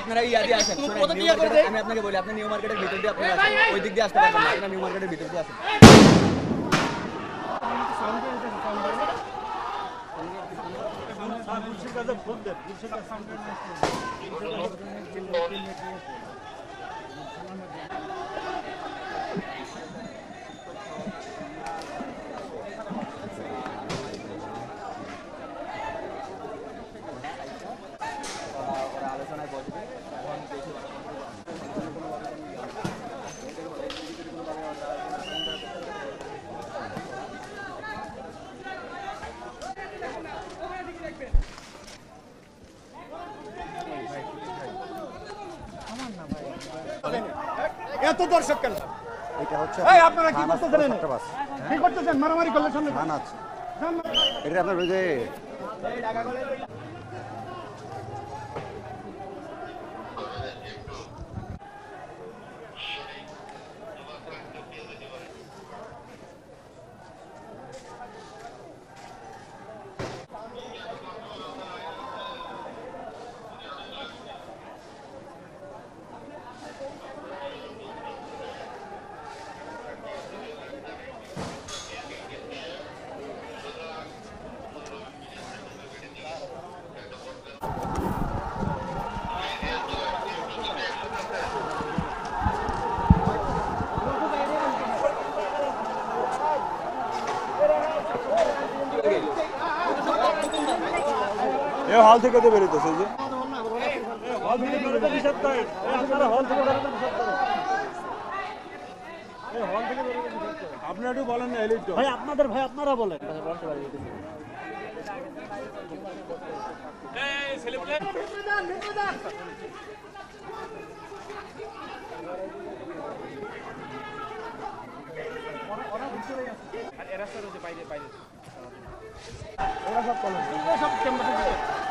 আপনারা ইয়া দিয়ে আসেন? আমি আপনাকে বলি আপনি নিউ মার্কেটের ভিতর দিয়ে আপনি এই আসেন ভাই, ভাই। ওই দিক দিয়ে আসতে পারবেন আপনার নিউ মার্কেটের ভিতর দিয়ে আসেন। ওরা এত দর্শক কেন? এটা হচ্ছে এই আপনারা কি করতেছেন কি করতেছেন? মারামারি করলে সামনে? আছে। এটা আপনার ওই যে হল থেকে তো বেরোতেছে যে। আপনারা একটু বলেন না এলিট ভাই আপনাদের ভাই আপনারা বলেন। লাঠি নিয়ে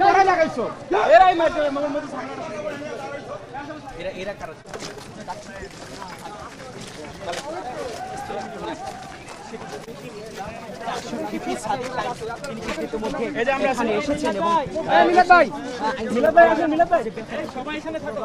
কারা লাগাইছো এরাই মারছে মগের মধ্যে এরা এরা কারা এখানে থাকো।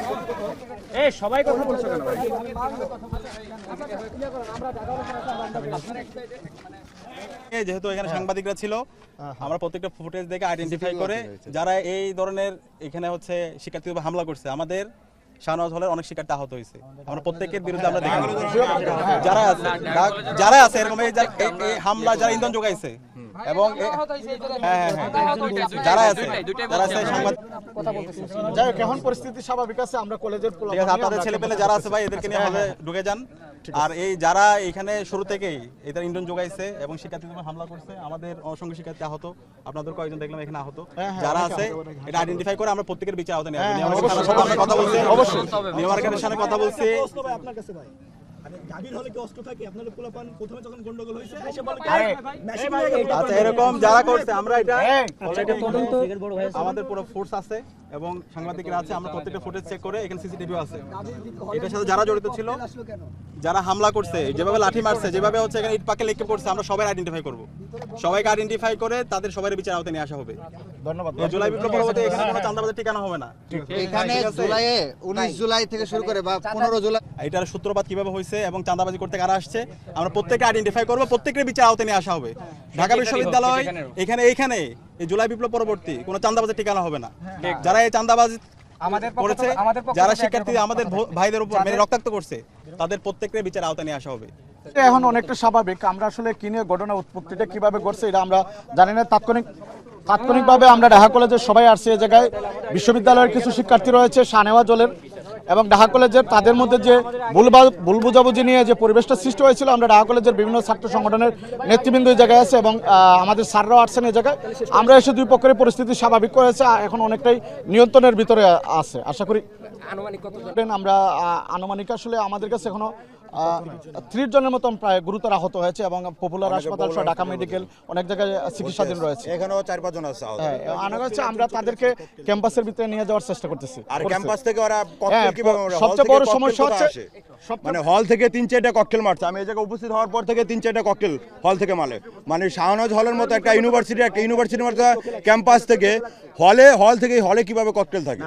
এই সবাই কথা বলছো কেন যেহেতু এখানে সাংবাদিকরা ছিল আমরা প্রত্যেকটা ফুটেজ দেখে আইডেন্টিফাই করে যারা এই ধরনের এখানে হচ্ছে শিক্ষার্থী হামলা করছে আমাদের শাহনওয়াজ হলের অনেক শিক্ষার্থী আহত হয়েছে। আমরা প্রত্যেকের বিরুদ্ধে আমরা দেখি যারা আছে যারা আছে এরকম এই হামলা যারা ইন্ধন যোগাইছে এবং হ্যাঁ হ্যাঁ হ্যাঁ যারা আছে যারা আছে সাংবাদিক যাই হোক এখন পরিস্থিতি স্বাভাবিক আছে আমরা কলেজের ঠিক আছে আপনাদের ছেলে পেলে যারা আছে ভাই এদেরকে নিয়ে হলে ঢুকে যান। আর এই যারা এখানে শুরু থেকেই এদের ইন্ধন যোগাইছে এবং শিক্ষার্থীদের হামলা করছে আমাদের অসংখ্য শিক্ষার্থী আহত আপনাদের কয়েকজন দেখলাম এখানে আহত। যারা আছে এটা আইডেন্টিফাই করে আমরা প্রত্যেকের বিচার আওতায় নিয়ে আসব। কথা বলছি অবশ্যই নিয়মার্কের সাথে কথা বলছি। আপনার কাছে ভাই। গাভীর হলে কি অস্ত্র থাকে? আপনাদের পোলাপান প্রথমে যখন গন্ডগোল হয়েছে এসে বলে কি, মেশিন নিয়ে গেল। এরকম যারা করছে আমরা এটা আমাদের পুরো ফোর্স আছে এবং সাংবাদিকরা আছে আমরা প্রত্যেকটা ফুটেজ চেক করে এখানে সিসিটিভিও আছে। এটার সাথে যারা জড়িত ছিল যারা হামলা করছে যেভাবে লাঠি মারছে যেভাবে হচ্ছে এখানে ইট পাকে লেগে পড়ছে আমরা সবাই আইডেন্টিফাই করব। সবাইকে আইডেন্টিফাই করে তাদের সবার বিচার আওতায় নিয়ে আসা হবে। ধন্যবাদ। জুলাই বিপ্লব পরবর্তী এখানে কোনো চান্দাবাজের ঠিকানা হবে না। এখানে জুলাইয়ে উনিশ জুলাই থেকে শুরু করে বা পনেরো জুলাই এটার সূত্রপাত কীভাবে হয়েছে এবং চাঁদাবাজি করতে কারা আসছে আমরা প্রত্যেককে আইডেন্টিফাই করব প্রত্যেকের বিচার আওতায় নিয়ে আসা হবে। ঢাকা বিশ্ববিদ্যালয় এখানে এইখানে এই জুলাই বিপ্লব পরবর্তী কোনো চাঁদাবাজির ঠিকানা হবে না। যারা এই চাঁদাবাজি করেছে যারা শিক্ষার্থী আমাদের ভাইদের উপর মেরে রক্তাক্ত করছে তাদের প্রত্যেকের বিচার আওতায় নিয়ে আসা হবে। এখন অনেকটা স্বাভাবিক। আমরা আসলে কি নিয়ে ঘটনা উৎপত্তিটা কীভাবে ঘটছে এটা আমরা জানি না। তাৎক্ষণিক তাৎক্ষণিকভাবে আমরা ঢাকা কলেজের সবাই আসছে এই জায়গায়। বিশ্ববিদ্যালয়ের কিছু শিক্ষার্থী রয়েছে সানেওয়া জলের এবং ঢাকা কলেজের তাদের মধ্যে যে ভুল ভুল বুঝাবুঝি নিয়ে যে পরিবেশটা সৃষ্টি হয়েছিল আমরা ঢাকা কলেজের বিভিন্ন ছাত্র সংগঠনের নেতৃবৃন্দ এই জায়গায় আছে এবং আমাদের স্যাররাও আসছেন এই জায়গায়। আমরা এসে দুই পক্ষের পরিস্থিতি স্বাভাবিক করেছে এখন অনেকটাই নিয়ন্ত্রণের ভিতরে আছে। আশা করি আমরা আনুমানিক আসলে আমাদের কাছে এখনও ত্রিশ জনের মতন প্রায় গুরুতর আহত হয়েছে এবং পপুলার হাসপাতাল সহ ঢাকা মেডিকেল অনেক জায়গায় চিকিৎসাধীন রয়েছে। এখানেও চার পাঁচজন আছে হ্যাঁ আনা হচ্ছে আমরা তাদেরকে ক্যাম্পাসের ভিতরে নিয়ে যাওয়ার চেষ্টা করতেছি। আর ক্যাম্পাস থেকে ওরা হ্যাঁ, সবচেয়ে বড় সমস্যা হচ্ছে মানে হল থেকে তিন চারটা ককটেল মারছে। আমি এই জায়গায় উপস্থিত হওয়ার পর থেকে তিন চারটা ককটেল হল থেকে মারে মানে শাহনাজ হলের মতো একটা ইউনিভার্সিটি একটা ইউনিভার্সিটির মতো ক্যাম্পাস থেকে হলে হল থেকে হলে কীভাবে ককটেল থাকে?